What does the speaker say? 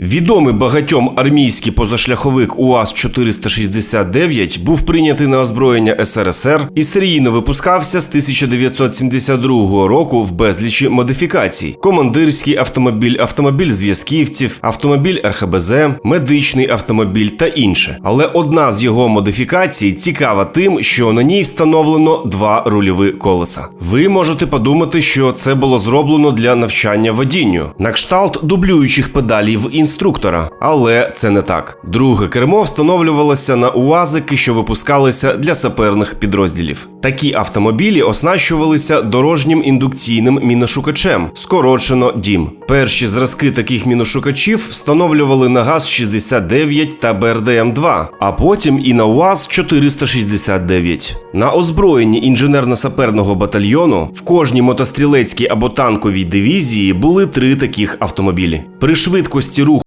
Відомий багатьом армійський позашляховик УАЗ-469 був прийнятий на озброєння СРСР і серійно випускався з 1972 року в безлічі модифікацій: командирський автомобіль, автомобіль зв'язківців, автомобіль РХБЗ, медичний автомобіль та інше. Але одна з його модифікацій цікава тим, що на ній встановлено два рульові колеса. Ви можете подумати, що це було зроблено для навчання водінню, на кшталт дублюючих педалів інструктора, але це не так. Друге кермо встановлювалося на УАЗики, що випускалися для саперних підрозділів. Такі автомобілі оснащувалися дорожнім індукційним міношукачем, скорочено ДІМ. Перші зразки таких міношукачів встановлювали на ГАЗ-69 та БРДМ-2, а потім і на УАЗ-469. На озброєнні інженерно-саперного батальйону в кожній мотострілецькій або танковій дивізії були три таких автомобілі. При швидкості руху